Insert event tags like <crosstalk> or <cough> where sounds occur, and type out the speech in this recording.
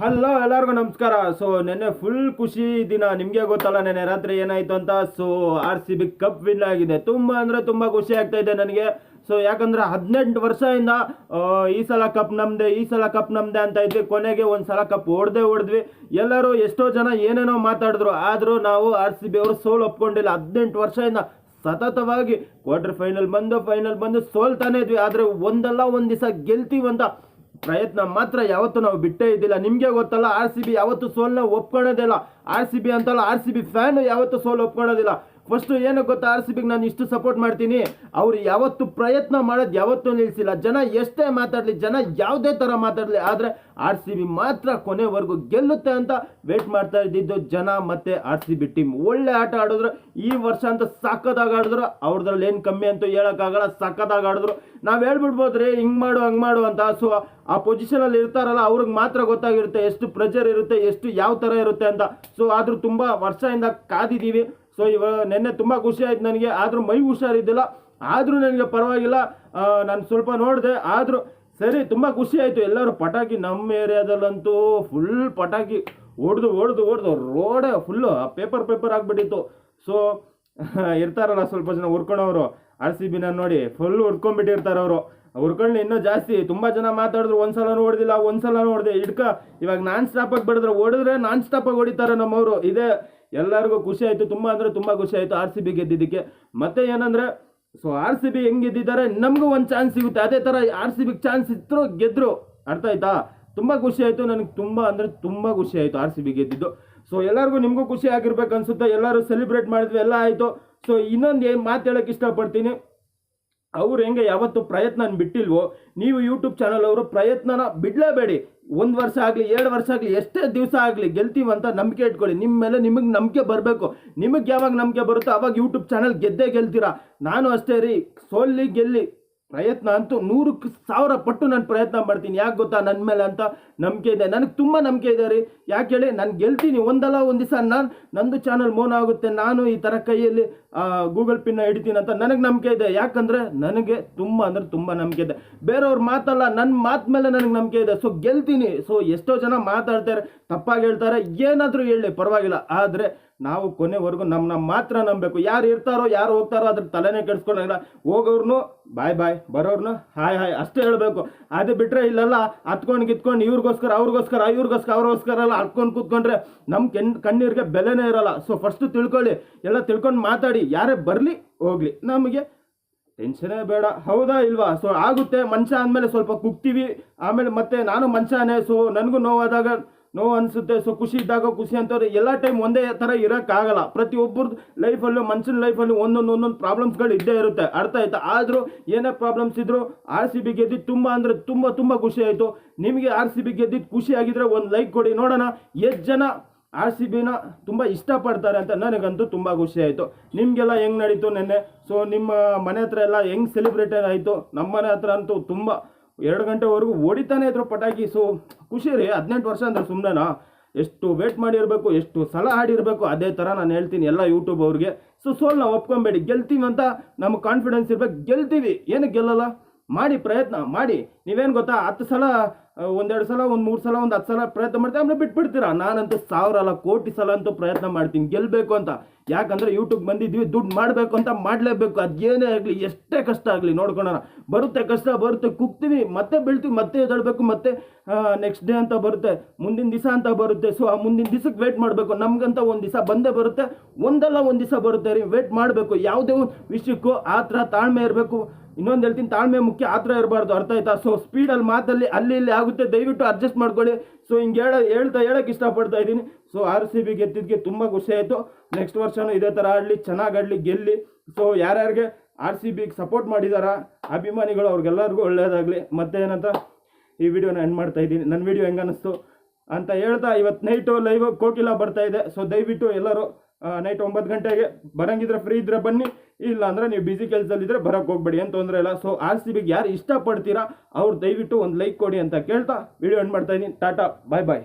Hello ಎಲ್ಲರಿಗೂ ನಮಸ್ಕಾರ. So ನೆನ್ನೆ ಫುಲ್ ಖುಷಿ ದಿನ. ನಿಮಗೆ ಗೊತ್ತಲ್ಲ, ನೆನ್ನೆ ರಾತ್ರಿ ಏನಾಯಿತು ಅಂತ? So R C B cup win ಆಗಿದೆ. ತುಂಬ ಅಂದರೆ ತುಂಬ ಖುಷಿ ಆಗ್ತಾ ಇದೆ ನನಗೆ. ಸೊ ಯಾಕಂದರೆ ಹದಿನೆಂಟು ವರ್ಷದಿಂದ ಈ ಸಲ ಕಪ್ ನಮ್ದೆ, ಈ ಸಲ ಕಪ್ ನಮ್ದೆ ಅಂತ ಇದ್ವಿ. ಕೊನೆಗೆ ಒಂದು ಸಲ ಕಪ್ ಹೊಡೆದೇ ಹೊಡೆದ್ವಿ ಎಲ್ಲರೂ ಎಷ್ಟೋ ಜನ ಏನೇನೋ ಮಾತಾಡಿದ್ರು. ಆದರೂ ನಾವು ಆರ್ ಸಿ ಬಿ ಅವರು ಸೋಲು ಒಪ್ಕೊಂಡಿಲ್ಲ. ಹದಿನೆಂಟು ವರ್ಷದಿಂದ ಸತತವಾಗಿ ಕ್ವಾರ್ಟರ್ ಫೈನಲ್ ಬಂದು ಫೈನಲ್ ಬಂದು ಸೋಲ್ತಾನೆ ಇದ್ವಿ. ಆದರೆ ಒಂದಲ್ಲ ಒಂದು ದಿವಸ ಗೆಲ್ತೀವಂತ ಪ್ರಯತ್ನ ಮಾತ್ರ ಯಾವತ್ತೂ ನಾವು ಬಿಟ್ಟೇ ಇದ್ದಿಲ್ಲ. ನಿಮಗೆ ಗೊತ್ತಲ್ಲ ಆರ್ ಸಿ ಬಿ ಯಾವತ್ತು ಸೋಲ್ನ ಒಪ್ಕೊಳ್ಳೋದಿಲ್ಲ ಆರ್ ಸಿ ಬಿ ಅಂತಲ್ಲ ಆರ್ ಸಿ ಬಿ ಫ್ಯಾನ್ ಯಾವತ್ತು ಸೋಲು ಒಪ್ಕೊಳ್ಳೋದಿಲ್ಲ ಫಸ್ಟು ಏನು ಗೊತ್ತಾ ಆರ್ ಸಿ ಬಿಗೆ ನಾನು ಇಷ್ಟು ಸಪೋರ್ಟ್ ಮಾಡ್ತೀನಿ. ಅವ್ರು ಯಾವತ್ತು ಪ್ರಯತ್ನ ಮಾಡೋದು ಯಾವತ್ತೂ ನಿಲ್ಲಿಸಿಲ್ಲ. ಜನ ಎಷ್ಟೇ ಮಾತಾಡಲಿ, ಜನ ಯಾವುದೇ ಥರ ಮಾತಾಡಲಿ, ಆದರೆ ಆರ್ ಸಿ ಬಿ ಮಾತ್ರ ಕೊನೆವರೆಗೂ ಗೆಲ್ಲುತ್ತೆ ಅಂತ ವೇಟ್ ಮಾಡ್ತಾ ಇದ್ದಿದ್ದು ಜನ ಮತ್ತೆ ಆರ್ ಸಿ ಬಿ ಟೀಮ್ ಒಳ್ಳೆ ಆಟ ಆಡಿದ್ರು, ಈ ವರ್ಷ ಅಂತ ಸಾಕದಾಗ ಆಡಿದ್ರು. ಅವ್ರದ್ರಲ್ಲಿ ಏನು ಕಮ್ಮಿ ಅಂತೂ ಹೇಳೋಕ್ಕಾಗಲ್ಲ ಸಕ್ಕದಾಗ ಆಡಿದ್ರು. ನಾವು ಹೇಳ್ಬಿಡ್ಬೋದ್ರಿ ಹಿಂಗೆ ಮಾಡು, ಹಂಗೆ ಮಾಡು ಅಂತ. ಸೊ ಆ ಪೊಸಿಷನಲ್ಲಿ ಇರ್ತಾರಲ್ಲ, ಅವ್ರಿಗೆ ಮಾತ್ರ ಗೊತ್ತಾಗಿರುತ್ತೆ ಎಷ್ಟು ಪ್ರೆಷರ್ ಇರುತ್ತೆ, ಎಷ್ಟು ಯಾವ ಥರ ಇರುತ್ತೆ ಅಂತ. ಸೊ ಆದರೂ ತುಂಬ ವರ್ಷದಿಂದ ಕಾದಿದ್ದೀವಿ. ಸೊ ಇವಾಗ ನಿನ್ನೆ ತುಂಬ ಖುಷಿ ಆಯ್ತು ನನಗೆ. ಆದರೂ ಮೈ ಹುಷಾರಿದ್ದಿಲ್ಲ. ಆದರೂ ನನಗೆ ಪರವಾಗಿಲ್ಲ. ನಾನು ಸ್ವಲ್ಪ ನೋಡಿದೆ. ಆದರೂ ಸರಿ, ತುಂಬ ಖುಷಿ ಆಯಿತು. ಎಲ್ಲರೂ ಪಟಾಕಿ ನಮ್ಮ ಏರಿಯಾದಲ್ಲಂತೂ ಫುಲ್ ಪಟಾಕಿ ಹೊಡೆದು ಹೊಡೆದು ಹೊಡೆದು, ರೋಡೇ ಫುಲ್ಲು ಪೇಪರ್ ಪೇಪರ್ ಆಗಿಬಿಟ್ಟಿತ್ತು. ಸೊ <laughs> ಇರ್ತಾರಲ್ಲ ಸ್ವಲ್ಪ ಜನ ಹುರ್ಕೊಳೋರು ಆರ್ ಸಿ ಬಿನ ನೋಡಿ ಫುಲ್ ಹೊಡ್ಕೊಂಡ್ಬಿಟ್ಟಿರ್ತಾರೆ ಅವರು. ಹುರ್ಕೊಂಡು ಇನ್ನೂ ಜಾಸ್ತಿ. ತುಂಬ ಜನ ಮಾತಾಡಿದ್ರು ಒಂದ್ಸಲ ಹೊಡೆದಿಲ್ಲ ಒಂದ್ಸಲ ಹೊಡೆದೆ ಇಡ್ಕ ಇವಾಗ ನಾನ್ ಸ್ಟಾಪಾಗಿ ಬಡಿದ್ರೆ ಹೊಡೆದ್ರೆ ನಾನ್ ಸ್ಟಾಪಾಗಿ ಹೊಡಿತಾರೆ ನಮ್ಮವರು. ಇದೇ ಎಲ್ಲರಿಗೂ ಖುಷಿ ಆಯಿತು. ತುಂಬ ಅಂದರೆ ತುಂಬ ಖುಷಿ ಆಯಿತು ಆರ್ ಸಿ ಬಿ ಗೆದ್ದಿದ್ದಕ್ಕೆ. ಮತ್ತೆ ಏನಂದರೆ ಸೊ ಆರ್ ಸಿ ಬಿ ಹೆಂಗೆ ಗೆದ್ದಿದ್ದಾರೆ? ನಮಗೂ ಒಂದು ಚಾನ್ಸ್ ಸಿಗುತ್ತೆ. ಅದೇ ಥರ ಆರ್ ಸಿ ಬಿಗೆ ಚಾನ್ಸ್ ಇದ್ರು ಗೆದ್ರು. ಅರ್ಥ ಆಯ್ತಾ? ತುಂಬ ಖುಷಿ ಆಯಿತು. ನನಗೆ ತುಂಬ ಅಂದರೆ ತುಂಬ ಖುಷಿ ಆಯಿತು ಆರ್ ಸಿ ಬಿ ಗೆದ್ದಿದ್ದು. ಸೊ ಎಲ್ಲರಿಗೂ ನಿಮಗೂ ಖುಷಿ ಆಗಿರ್ಬೇಕು ಅನ್ಸುತ್ತೆ ಎಲ್ಲರೂ ಸೆಲೆಬ್ರೇಟ್ ಮಾಡಿದ್ವಿ. ಎಲ್ಲ ಆಯಿತು. ಸೊ ಇನ್ನೊಂದು ಏನು ಮಾತು ಇಷ್ಟಪಡ್ತೀನಿ? ಅವ್ರು ಹೆಂಗೆ ಯಾವತ್ತು ಪ್ರಯತ್ನ ಬಿಟ್ಟಿಲ್ವೋ, ನೀವು ಯೂಟ್ಯೂಬ್ ಚಾನಲ್ ಅವರು ಪ್ರಯತ್ನನ ಬಿಡಲೇಬೇಡಿ. ಒಂದು ವರ್ಷ ಆಗಲಿ, ಎರಡು ವರ್ಷ ಆಗಲಿ, ಎಷ್ಟೇ ದಿವಸ ಆಗಲಿ ಗೆಲ್ತೀವಂತ ನಂಬಿಕೆ ಇಟ್ಕೊಳ್ಳಿ. ನಿಮ್ಮ ಮೇಲೆ ನಿಮಗೆ ನಂಬಿಕೆ ಬರಬೇಕು. ನಿಮಗೆ ಯಾವಾಗ ನಂಬಿಕೆ ಬರುತ್ತೋ ಅವಾಗ ಯೂಟ್ಯೂಬ್ ಚಾನಲ್ ಗೆದ್ದೇ ಗೆಲ್ತೀರಾ? ನಾನು ಅಷ್ಟೇ ರೀ, ಸೋಲ್ಲಿ ಗೆಲ್ಲಿ. ಪ್ರಯತ್ನ ಅಂತೂ ನೂರಕ್ಕೆ ಸಾವಿರ ಪಟ್ಟು ನಾನು ಪ್ರಯತ್ನ ಮಾಡ್ತೀನಿ. ಯಾಕೆ ಗೊತ್ತಾ? ನನ್ನ ಮೇಲೆ ಅಂತ ನಂಬಿಕೆ ಇದೆ. ನನಗೆ ತುಂಬ ನಂಬಿಕೆ ಇದೆ ರೀ. ಯಾಕೆ ಹೇಳಿ? ನಾನು ಗೆಲ್ತೀನಿ. ಒಂದಲ್ಲ ಒಂದು ದಿವಸ ನಾನು, ನಂದು ಚಾನಲ್ ಮೋನ ಆಗುತ್ತೆ. ನಾನು ಈ ಥರ ಕೈಯಲ್ಲಿ ಗೂಗಲ್ ಪಿನ್ನ ಹಿಡಿತೀನಿ ಅಂತ ನನಗೆ ನಂಬಿಕೆ ಇದೆ. ಯಾಕಂದರೆ ನನಗೆ ತುಂಬ ಅಂದರೆ ತುಂಬ ನಂಬಿಕೆ ಇದೆ. ಬೇರೆಯವ್ರ ಮಾತಲ್ಲ ನನ್ನ ಮಾತು ಮೇಲೆ ನನಗೆ ನಂಬಿಕೆ ಇದೆ. ಸೊ ಗೆಲ್ತೀನಿ. ಸೊ ಎಷ್ಟೋ ಜನ ಮಾತಾಡ್ತಾರೆ ತಪ್ಪಾಗಿ ಹೇಳ್ತಾರೆ. ಏನಾದರೂ ಹೇಳಿ. ಪರವಾಗಿಲ್ಲ. ಆದರೆ ನಾವು ಕೊನೆವರೆಗೂ ನಮ್ಮ ನಮ್ಮ ಮಾತ್ರ ನಂಬಬೇಕು. ಯಾರು ಇರ್ತಾರೋ, ಯಾರು ಹೋಗ್ತಾರೋ ಅದ್ರ ತಲೆನೇ ಕೆಡಿಸ್ಕೊಳ್ಳೋಂಗಿಲ್ಲ. ಹೋಗೋರ್ನು ಬಾಯ್ ಬಾಯ್, ಬರೋರ್ನು ಹಾಯ್ ಹಾಯ್ ಅಷ್ಟೇ ಹೇಳಬೇಕು. ಅದು ಬಿಟ್ಟರೆ ಇಲ್ಲೆಲ್ಲ, ಹತ್ಕೊಂಡು ಕಿತ್ಕೊಂಡು ಇವ್ರಿಗೋಸ್ಕರ, ಅವ್ರಿಗೋಸ್ಕರ ಇವ್ರಿಗೋಸ್ಕರ, ಅವ್ರಿಗೋಸ್ಕರ ಎಲ್ಲ ಹತ್ಕೊಂಡು ಕೂತ್ಕೊಂಡ್ರೆ ನಮ್ಮ ಕೆನ್, ಕಣ್ಣೀರಿಗೆ ಬೆಲೆನೇ ಇರೋಲ್ಲ. ಸೊ ಫಸ್ಟು ತಿಳ್ಕೊಳ್ಳಿ, ಎಲ್ಲ ತಿಳ್ಕೊಂಡು ಮಾತಾಡಿ. ಯಾರೇ ಬರಲಿ, ಹೋಗಲಿ. ನಮಗೆ ಟೆನ್ಷನೇ ಬೇಡ. ಹೌದಾ ಇಲ್ವಾ? ಸೊ ಆಗುತ್ತೆ. ಮನುಷ್ಯ ಅಂದಮೇಲೆ ಸ್ವಲ್ಪ ಕುಗ್ತೀವಿ. ಆಮೇಲೆ ಮತ್ತೆ ನಾನು ಮನುಷ್ಯನೇ ಸೊ ನನಗೂ ನೋವಾದಾಗ ನೋವು ಅನಿಸುತ್ತೆ ಸೊ ಖುಷಿ ಇದ್ದಾಗ ಖುಷಿ ಅಂತವ್ರೆ, ಎಲ್ಲ ಟೈಮ್ ಒಂದೇ ಥರ ಇರೋಕ್ಕಾಗಲ್ಲ. ಪ್ರತಿಯೊಬ್ಬರದ್ದು ಲೈಫಲ್ಲೂ ಮನುಷ್ಯನ ಲೈಫಲ್ಲಿ ಒಂದೊಂದು ಒಂದೊಂದು ಪ್ರಾಬ್ಲಮ್ಸ್ಗಳು ಇದ್ದೇ ಇರುತ್ತೆ. ಅರ್ಥ ಆಯ್ತಾ? ಆದರೂ ಏನೇ ಪ್ರಾಬ್ಲಮ್ಸ್ ಇದ್ದರೂ ಆರ್ ಸಿ ಬಿ ಗೆದ್ದಿದ್ದು ತುಂಬ ಅಂದರೆ ತುಂಬ ತುಂಬ ಖುಷಿ ಆಯಿತು. ನಿಮಗೆ ಆರ್ ಸಿ ಬಿ ಗೆದ್ದಿದ್ದು ಖುಷಿ ಆಗಿದ್ರೆ ಒಂದು ಲೈಕ್ ಕೊಡಿ. ನೋಡೋಣ, ಎಷ್ಟು ಜನ ಆರ್ ಸಿ ಬಿನ ತುಂಬ ಇಷ್ಟಪಡ್ತಾರೆ ಅಂತ ನನಗಂತೂ ತುಂಬ ಖುಷಿ ಆಯಿತು. ನಿಮಗೆಲ್ಲ ಹೆಂಗೆ ನಡೀತು ನೆನ್ನೆ? ಸೊ ನಿಮ್ಮ ಮನೆ ಹತ್ರ ಎಲ್ಲ ಹೆಂಗೆ ಸೆಲೆಬ್ರೇಟೆಡ್ ಆಯಿತು? ನಮ್ಮ ಮನೆ ಹತ್ರ ಅಂತೂ ತುಂಬ ಎರಡು ಗಂಟೆವರೆಗೂ ಹೊಡಿತಾನೆ ಇದ್ರು ಪಟಾಕಿ. ಸೊ ಖುಷಿ ರೀ ಹದಿನೆಂಟು ವರ್ಷ ಅಂದರೆ ಸುಮ್ಮನೆನಾ ಎಷ್ಟು ವೇಟ್ ಮಾಡಿರಬೇಕು, ಎಷ್ಟು ಸಲ ಆಡಿರಬೇಕು ಅದೇ ಥರ ನಾನು ಹೇಳ್ತೀನಿ ಎಲ್ಲ ಯೂಟ್ಯೂಬ್ ಅವ್ರಿಗೆ. ಸೊ ಸೋಲ್ನ ಒಪ್ಕೊಬೇಡಿ, ಗೆಲ್ತೀವಿ ಅಂತ ನಮ್ಗೆ ಕಾನ್ಫಿಡೆನ್ಸ್ ಇರಬೇಕು. ಗೆಲ್ತೀವಿ. ಏನು ಗೆಲ್ಲಲ್ಲ? ಮಾಡಿ ಪ್ರಯತ್ನ, ಮಾಡಿ. ನೀವೇನು ಗೊತ್ತಾ? ಹತ್ತು ಸಲ ಒಂದೆರಡು ಸಲ, ಒಂದು ಮೂರು ಸಲ, ಒಂದು ಹತ್ತು ಸಲ ಪ್ರಯತ್ನ ಮಾಡ್ತೀವಿ. ಆಮೇಲೆ ಬಿಟ್ಬಿಡ್ತೀರಾ? ನಾನಂತೂ ಸಾವಿರ ಅಲ್ಲ, ಕೋಟಿ ಸಲ ಅಂತೂ ಪ್ರಯತ್ನ ಮಾಡ್ತೀನಿ. ಗೆಲ್ಲಬೇಕು ಅಂತ. ಯಾಕಂದರೆ ಯೂಟ್ಯೂಬ್ ಬಂದಿದ್ವಿ ದುಡ್ಡು ಮಾಡಬೇಕು ಅಂತ ಮಾಡಲೇಬೇಕು. ಅದೇನೇ ಆಗಲಿ, ಎಷ್ಟೇ ಕಷ್ಟ ಆಗಲಿ ನೋಡ್ಕೊಳ್ಳೋಣ ಬರುತ್ತೆ ಕಷ್ಟ, ಬರುತ್ತೆ, ಕುಗ್ತೀವಿ, ಮತ್ತೆ ಬೀಳ್ತೀವಿ, ಮತ್ತೆ ಎದಳ್ಬೇಕು ಮತ್ತೆ ನೆಕ್ಸ್ಟ್ ಡೇ ಅಂತ ಬರುತ್ತೆ, ಮುಂದಿನ ದಿವಸ ಅಂತ ಬರುತ್ತೆ. ಸೊ ಆ ಮುಂದಿನ ದಿವಸಕ್ಕೆ ವೇಟ್ ಮಾಡಬೇಕು. ನಮಗಂತ ಒಂದು ದಿವಸ ಬಂದೇ ಬರುತ್ತೆ, ಒಂದಲ್ಲ ಒಂದು ದಿವಸ ಬರುತ್ತೆ. ರೀ ವೇಟ್ ಮಾಡಬೇಕು. ಯಾವುದೇ ಒಂದು ವಿಷಯಕ್ಕೂ ಆ ಥರ ತಾಳ್ಮೆ ಇರಬೇಕು. ಇನ್ನೊಂದು ಹೇಳ್ತೀನಿ, ತಾಳ್ಮೆ ಮುಖ್ಯ ಆ ಥರ ಇರಬಾರ್ದು. ಅರ್ಥ ಆಯ್ತಾ? ಸೊ ಸ್ಪೀಡಲ್ಲಿ ಮಾತಲ್ಲಿ, ಅಲ್ಲಿ, ಇಲ್ಲಿ ಆಗುತ್ತೆ. ದಯವಿಟ್ಟು ಅಡ್ಜಸ್ಟ್ ಮಾಡ್ಕೊಳ್ಳಿ. ಸೊ ಹಿಂಗೆ ಹೇಳ, ಹೇಳ್ತಾ ಹೇಳಕ್ಕೆ ಇಷ್ಟಪಡ್ತಾ ಇದ್ದೀನಿ. ಸೊ ಆರ್ ಸಿ ಬಿ ಗೆದ್ದಿದ್ದಕ್ಕೆ ತುಂಬ ಖುಷಿ ಆಯಿತು. ನೆಕ್ಸ್ಟ್ ವರ್ಷನೂ ಇದೇ ಥರ ಆಡಲಿ, ಚೆನ್ನಾಗಿ ಆಡಲಿ, ಗೆಲ್ಲಿ. ಸೊ ಯಾರ್ಯಾರಿಗೆ ಆರ್ ಸಿ ಬಿಗೆ ಸಪೋರ್ಟ್ ಮಾಡಿದಾರ, ಅಭಿಮಾನಿಗಳು ಅವ್ರಿಗೆಲ್ಲರಿಗೂ ಒಳ್ಳೆಯದಾಗಲಿ ಮತ್ತೆ ಏನಂತ, ಈ ವಿಡಿಯೋನ ಎಂಡ್ ಮಾಡ್ತಾ ಇದ್ದೀನಿ. ನನ್ನ ವಿಡಿಯೋ ಹೆಂಗೆ ಅನ್ನಿಸ್ತು ಅಂತ ಹೇಳ್ತಾ ಇವತ್ತು ನೈಟು ಲೈವ್ ಕೋಕಿಲ ಬರ್ತಾ ಇದೆ. ಸೊ ದಯವಿಟ್ಟು ಎಲ್ಲರೂ ನೈಟ್ ಒಂಬತ್ತು ಗಂಟೆಗೆ ಬರಂಗಿದ್ರೆ ಫ್ರೀ ಇದ್ರೆ ಬನ್ನಿ. ಇಲ್ಲ ಅಂದ್ರೆ ನೀವು ಬ್ಯುಸಿ ಕೆಲಸದಲ್ಲಿದ್ದರೆ ಬರೋಕ್ಕೆ ಹೋಗ್ಬೇಡಿ ಏನು ತೊಂದರೆ ಇಲ್ಲ. ಸೊ ಆರ್ ಸಿ ಬಿಗೆ ಯಾರು ಇಷ್ಟಪಡ್ತೀರಾ, ಅವ್ರು ದಯವಿಟ್ಟು ಒಂದು ಲೈಕ್ ಕೊಡಿ ಅಂತ ಕೇಳ್ತಾ ವಿಡಿಯೋ ಎಂಡ್ ಮಾಡ್ತಾ ಇದ್ದೀನಿ. ಟಾಟಾ ಬಾಯ್ ಬಾಯ್